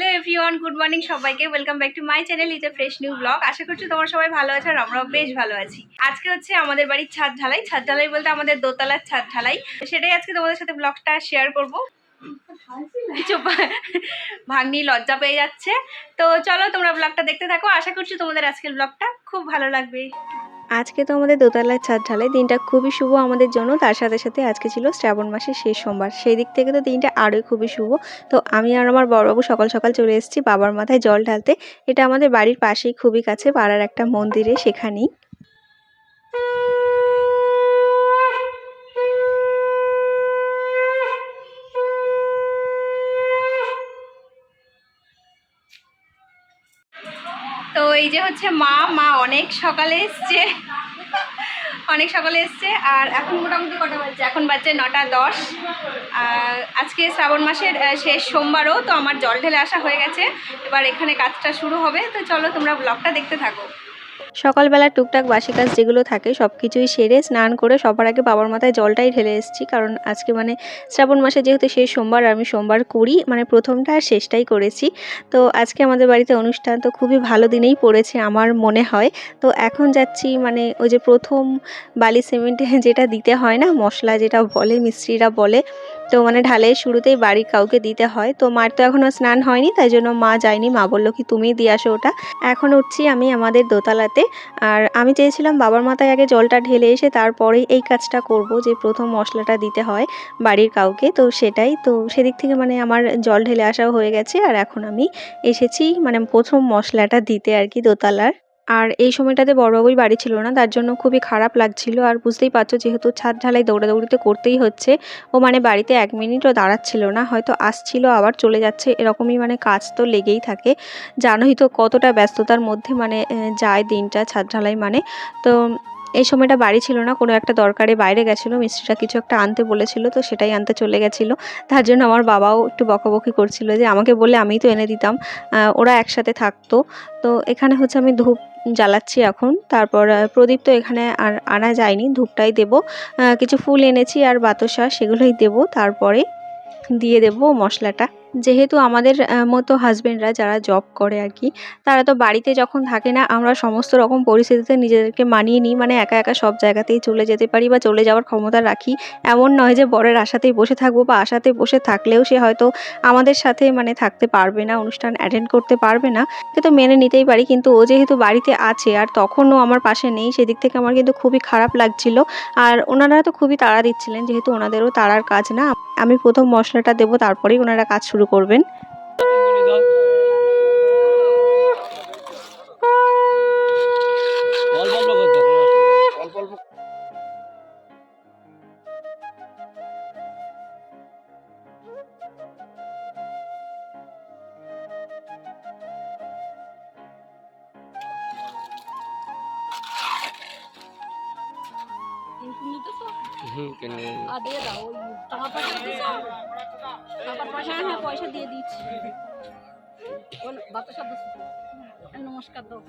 Hello everyone, good morning সবাইকে। Welcome back to my channel, is a fresh new blog. আশা করছি তোমরা সবাই ভালো আছো আর আমরাও বেশ ভালো আছি। আজকে হচ্ছে আমাদের বাড়ির ছাদ ঢালাই। ছাদ ঢালাই বলতে আমাদের দোতলার ছাদ ঢালাই। সেটাই আজকে তোমাদের সাথে ব্লগটা শেয়ার করব। কিছু লজ্জা পেয়ে যাচ্ছে। তো চলো তোমরা ব্লগটা দেখতে থাকো। আশা করছি তোমাদের আজকের ব্লগটা খুব ভালো লাগবে। আজকে তো আমাদের দোতলার ছাদ ঢালাই। দিনটা খুবই শুভ আমাদের জন্য। তার সাথে সাথে আজকে ছিল শ্রাবণ মাসের শেষ সোমবার। সেই দিক থেকে তো দিনটা আরোই খুবই শুভ। তো আমি আর আমার বড়বাবু সকাল সকাল চলে এসেছি বাবার মাথায় জল ঢালতে। এটা আমাদের বাড়ির পাশেই খুবই কাছে, পাড়ার একটা মন্দিরে, সেখানেই। এই যে হচ্ছে মা মা অনেক সকালে এসছে। অনেক সকালে এসছে আর এখন মোটামুটি কটা বাজছে? এখন বাজছে নটা দশ। আজকে শ্রাবণ মাসের শেষ সোমবারও, তো আমার জল ঢেলে আসা হয়ে গেছে। এবার এখানে কাজটা শুরু হবে। তো চলো তোমরা ব্লগটা দেখতে থাকো। সকালবেলা টুকটাক বাসি কাজ যেগুলো থাকে সব কিছুই সেরে স্নান করে সবার আগে বাবার মাথায় জলটাই ঢেলে এসেছি। কারণ আজকে মানে শ্রাবণ মাসে যেহেতু শেষ সোমবার আমি সোমবার করি মানে প্রথমটা আর শেষটাই করেছি। তো আজকে আমাদের বাড়িতে অনুষ্ঠান তো খুবই ভালো দিনেই পড়েছে আমার মনে হয়। তো এখন যাচ্ছি মানে ওই যে প্রথম বালি সিমেন্টে যেটা দিতে হয় না, মশলা যেটা বলে, মিস্ত্রিরা বলে তো মানে ঢালাই শুরুতেই বাড়ির কাউকে দিতে হয়। তো মার তো এখনও স্নান হয়নি, তাই জন্য মা যায়নি। মা বলল কি, তুমিই দিয়ে আসো ওটা। এখন উঠছি আমি আমাদের দোতলাতে। আর আমি চেয়েছিলাম বাবার মাথায় আগে জলটা ঢেলে এসে তারপরেই এই কাজটা করব, যে প্রথম মশলাটা দিতে হয় বাড়ির কাউকে। তো সেটাই, তো সেদিক থেকে মানে আমার জল ঢেলে আসাও হয়ে গেছে। আর এখন আমি এসেছি মানে প্রথম মশলাটা দিতে আর কি দোতলার। আর এই সময়টাতে বড়বাবুই বাড়ি ছিল না, তার জন্য খুবই খারাপ লাগছিল। আর বুঝতেই পারছ, যেহেতু ছাদ ঢালাই দৌড়াদৌড়িতে করতেই হচ্ছে, ও মানে বাড়িতে এক মিনিটও দাঁড়াচ্ছিল না, হয়তো আসছিল, আবার চলে যাচ্ছে, এরকমই মানে কাজ তো লেগেই থাকে। জানোই তো কতটা ব্যস্ততার মধ্যে মানে যায় দিনটা ছাদ ঢালাই মানে। তো এই সময়টা বাড়ি ছিল না, কোনো একটা দরকারে বাইরে গেছিল মিস্ত্রিটা কিছু একটা আনতে বলেছিল, তো সেটাই আনতে চলে গেছিল। তার জন্য আমার বাবাও একটু বকাবকি করছিল যে আমাকে বলে আমিই তো এনে দিতাম ওরা একসাথে থাকতো। তো এখানে হচ্ছে আমি ধূপ জ্বালাচ্ছি এখন, তারপর প্রদীপ তো এখানে আর আনা যায়নি, ধূপটাই দেব। কিছু ফুল এনেছি আর বাতাসা, সেগুলোই দেব, তারপরে দিয়ে দেব মশলাটা। যেহেতু আমাদের মতো হাজবেন্ডরা যারা জব করে আর কি, তারা তো বাড়িতে যখন থাকে না, আমরা সমস্ত রকম পরিস্থিতিতে নিজেদেরকে মানিয়ে নিই। মানে একা একা সব জায়গাতেই চলে যেতে পারি বা চলে যাওয়ার ক্ষমতা রাখি। এমন নয় যে বরের আশাতেই বসে থাকব বা আশাতে বসে থাকলেও সে হয়তো আমাদের সাথে মানে থাকতে পারবে না, অনুষ্ঠান অ্যাটেন্ড করতে পারবে না। কিন্তু মেনে নিতেই পারি, কিন্তু ও যেহেতু বাড়িতে আছে আর তখনও আমার পাশে নেই, সেদিক থেকে আমার কিন্তু খুবই খারাপ লাগছিল। আর ওনারা তো খুবই তাড়া দিচ্ছিলেন, যেহেতু ওনাদেরও তাড়ার কাজ না। আমি প্রথম মশলাটা দেবো, তারপরেই ওনারা কাজ শুরু করবেন। আর দিয়ে দাও ওই পয়সা হ্যাঁ পয়সা দিয়ে দিচ্ছি। বল বাতাসা নমস্কার দাও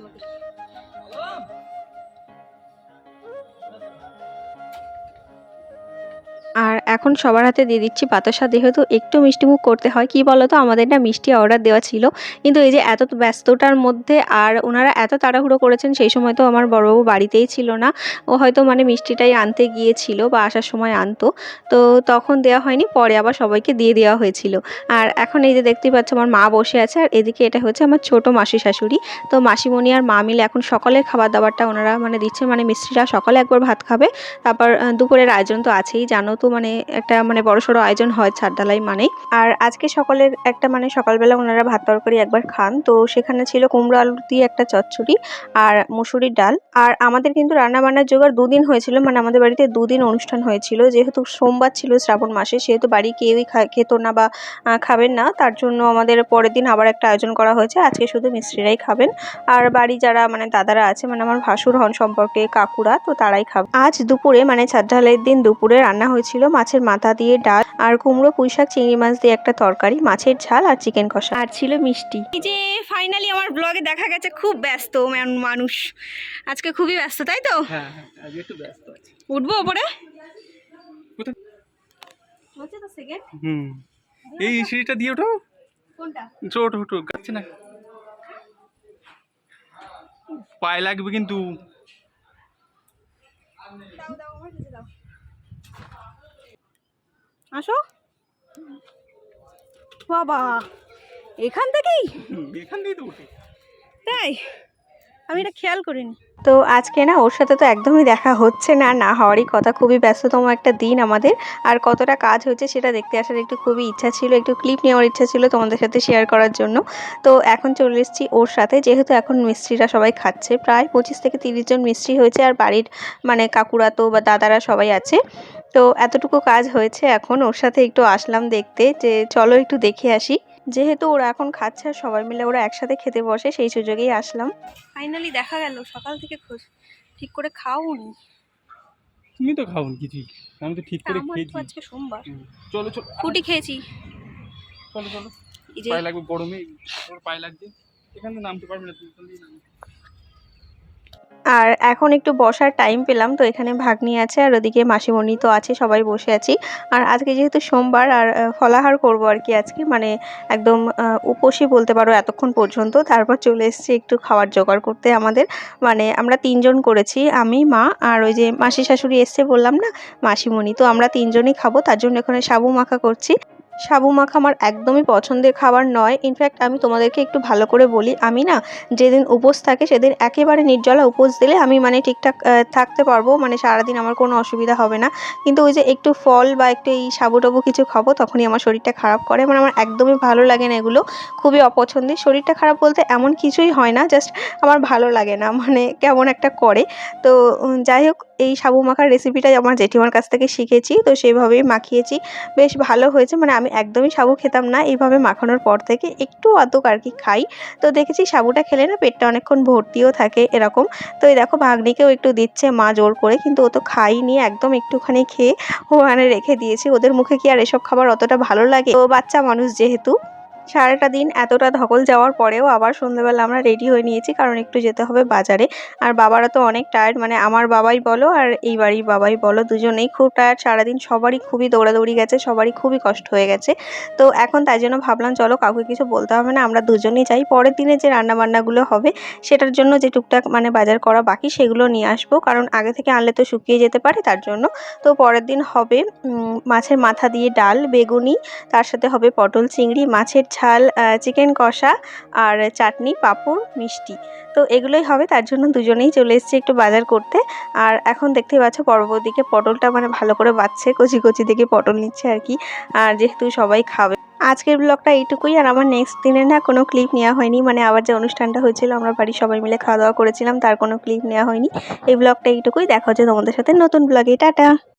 আর এখন সবার হাতে দিয়ে দিচ্ছি বাতাসা, যেহেতু একটু মিষ্টিমুখ করতে হয়, কি বলতো? আমাদের না মিষ্টি অর্ডার দেওয়া ছিল। কিন্তু এই যে এত ব্যস্ততার মধ্যে আর ওনারা এত তাড়াহুড়ো করেছেন, সেই সময় তো আমার বড়বাবু বাড়িতেই ছিল না। ও হয়তো মানে মিষ্টিটাই আনতে গিয়েছিল বা আসার সময় আনতো। তো তখন দেওয়া হয়নি, পরে আবার সবাইকে দিয়ে দেওয়া হয়েছিল। আর এখন এই যে দেখতেই পাচ্ছ আমার মা বসে আছে, আর এদিকে এটা হচ্ছে আমার ছোট মাসি শাশুড়ি। তো মাসিমণি আর মা মিলে এখন সকালের খাবার দাবারটা ওনারা মানে দিচ্ছে মানে মিস্ত্রিরা সকালে একবার ভাত খাবে। তারপর দুপুরের আয়োজন তো আছেই, জানো তো? মানে একটা মানে বড়সড় আয়োজন হয় ছাদডালাই মানে আর আজকে সকালের একটা মানে সকালবেলা ওনারা ভাত তরকারি একবার খান। তো সেখানে ছিল কুমড়ো আলু দিয়ে একটা চচ্চড়ি আর মুসুরির ডাল। আর আমাদের কিন্তু রান্না বান্নার জোগাড় দুদিন হয়েছিল মানে আমাদের বাড়িতে দুদিন অনুষ্ঠান হয়েছিল। যেহেতু সোমবার ছিল শ্রাবণ মাসে, সেহেতু বাড়ি কেউই খেত না বা খাবেন না। তার জন্য আমাদের পরের দিন আবার একটা আয়োজন করা হয়েছে। আজকে শুধু মিস্ত্রিরাই খাবেন। আর বাড়ি যারা মানে দাদারা আছে মানে আমার ভাসুর হন সম্পর্কে কাকুরা, তো তারাই খাবে। আজ দুপুরে মানে ছাদ ঢালাইয়ের দিন দুপুরে রান্না হয়েছিল মাছের মাথা দিয়ে ডাল আর কুমড়ো পুঁই শাক চিংড়ি মাছ দিয়ে একটা তরকারি মাছের ঝাল আর চিকেন কষা। আর ছিল মিষ্টি। এই যে ফাইনালি আমার ব্লগে দেখা গেছে খুব ব্যস্ত মান- মানুষ। আজকে খুবই ব্যস্ত তাই তো? হ্যাঁ হ্যাঁ আজকে একটু ব্যস্ত আছি। উঠবো ওপরে? কোথায়? বলছে তো সেকেন্ড হুম। এই সিঁড়িটা দিয়ে ওঠো। কোনটা? গাচ্ছে না। পায়ে লাগবে কিন্তু দাও দাও আমার কাছে দাও আসো। বাবা এখান থেকেই? এখান থেকেই তো তাই? আমি এটা খেয়াল করিনি। তো আজকে না ওর সাথে তো একদমই দেখা হচ্ছে না না হওয়ারই কথা। খুবই ব্যস্ততম একটা দিন আমাদের। আর কতটা কাজ হচ্ছে সেটা দেখতে আসার একটু খুবই ইচ্ছা ছিল, একটু ক্লিপ নেওয়ার ইচ্ছা ছিল তোমাদের সাথে শেয়ার করার জন্য। তো এখন চলে এসেছি ওর সাথে, যেহেতু এখন মিস্ত্রিরা সবাই খাচ্ছে, প্রায় পঁচিশ থেকে তিরিশ জন মিস্ত্রি হয়েছে আর বাড়ির মানে কাকুরা তো বা দাদারা সবাই আছে। তো এতটুকু কাজ হয়েছে এখন, ওর সাথে একটু আসলাম দেখতে, যে চলো একটু দেখে আসি। যেহেতু ওরা এখন খাচ্ছে আর সবাই মিলে ওরা একসাথে খেতে বসে সেই সুযোগেই আসলাম। ফাইনালি দেখা গেল সকাল থেকে খোঁজ ঠিক করে খাওনি। তুমি তো খাওনি কিছুই আমি তো ঠিক করে খেয়েছি। আজকে সোমবার। চলো চলো। ফুটি খেয়েছি। চলো চলো। এই যে পায়ে লাগবে গরমে ওর পায়ে লাগবে। এখান থেকে নামতে পারবে না তুমি। আর এখন একটু বসার টাইম পেলাম তো এখানে ভাগ্নি আছে আর ওদিকে মাসিমণি তো আছে সবাই বসে আছি। আর আজকে যেহেতু সোমবার আর ফলাহার করব আর কি আজকে মানে একদম আহ, উপোসই বলতে পারো এতক্ষণ পর্যন্ত তারপর চলে এসেছি একটু খাবার জোগাড় করতে আমাদের। মানে আমরা তিনজন করেছি আমি মা আর ওই যে মাসি শাশুড়ি এসছে বললাম না মাসিমণি তো আমরা তিনজনই খাব তার জন্য এখানে সাবু মাখা করছি। সাবু মাখা আমার একদমই পছন্দের খাবার নয়। ইনফ্যাক্ট আমি তোমাদেরকে একটু ভালো করে বলি, আমি না যেদিন উপোস থাকে সেদিন একেবারে নির্জলা উপোস দিলে আমি মানে ঠিকঠাক থাকতে পারব মানে সারাদিন আমার কোনো অসুবিধা হবে না। কিন্তু ওই যে একটু ফল বা একটু এই সাবু টাবু কিছু খাব, তখনই আমার শরীরটা খারাপ করে। মানে আমার একদমই ভালো লাগে না এগুলো, খুবই অপছন্দের। শরীরটা খারাপ বলতে এমন কিছুই হয় না জাস্ট আমার ভালো লাগে না মানে কেমন একটা করে। তো যাই হোক এই সাবু মাখার রেসিপিটাই আমার জেঠিমার কাছ থেকে শিখেছি, তো সেইভাবেই মাখিয়েছি। বেশ ভালো হয়েছে মানে আমি একদমই সাবু খেতাম না, এইভাবে মাখানোর পর থেকে একটু আধুক আর কি খাই। তো দেখেছি সাবুটা খেলে না পেটটা অনেকক্ষণ ভর্তিও থাকে এরকম। তো এই দেখো ভাগ্নিকেও একটু দিচ্ছে, মা জোর করে, কিন্তু ও তো খাইনি একদম একটুখানি খেয়ে ওখানে রেখে দিয়েছি। ওদের মুখে কি আর এসব খাবার অতটা ভালো লাগে? ও বাচ্চা মানুষ যেহেতু সারাটা দিন এতটা ধকল যাওয়ার পরেও আবার সন্ধ্যেবেলা আমরা রেডি হয়ে নিয়েছি, কারণ একটু যেতে হবে বাজারে। আর বাবারা তো অনেক টায়ার্ড মানে আমার বাবাই বলো আর এই বাড়ির বাবাই বলো, দুজনেই খুব টায়ার্ড সারাদিন সবারই খুবই দৌড়াদৌড়ি গেছে, সবারই খুবই কষ্ট হয়ে গেছে। তো এখন তাই জন্য ভাবলাম, চলো কাউকে কিছু বলতে হবে না, আমরা দুজনেই যাই। পরের দিনে যে রান্নাবান্নাগুলো হবে, সেটার জন্য যে টুকটাক মানে বাজার করা বাকি, সেগুলো নিয়ে আসব। কারণ আগে থেকে আনলে তো শুকিয়ে যেতে পারে তার জন্য। তো পরের দিন হবে মাছের মাথা দিয়ে ডাল, বেগুনি, তার সাথে হবে পটল, চিংড়ি, মাছের ঝাল চিকেন কষা আর চাটনি, পাঁপড়, মিষ্টি। তো এগুলোই হবে, তার জন্য দুজনেই চলে এসেছি একটু বাজার করতে। আর এখন দেখতেই পাচ্ছ পরবর্তীকে পটলটা মানে ভালো করে বাচ্ছে কচি কচি দেখে পটল নিচ্ছে আর কি। আর যেহেতু সবাই খাবে। আজকের ব্লগটা এইটুকুই, আর আমার নেক্সট দিনে না কোনো ক্লিপ নেওয়া হয়নি। মানে আবার যে অনুষ্ঠানটা হয়েছিল, আমরা বাড়ির সবাই মিলে খাওয়া দাওয়া করেছিলাম, তার কোনো ক্লিপ নেওয়া হয়নি। এই ব্লগটা এইটুকুই, দেখা হচ্ছে তোমাদের সাথে নতুন ব্লগে। টাটা!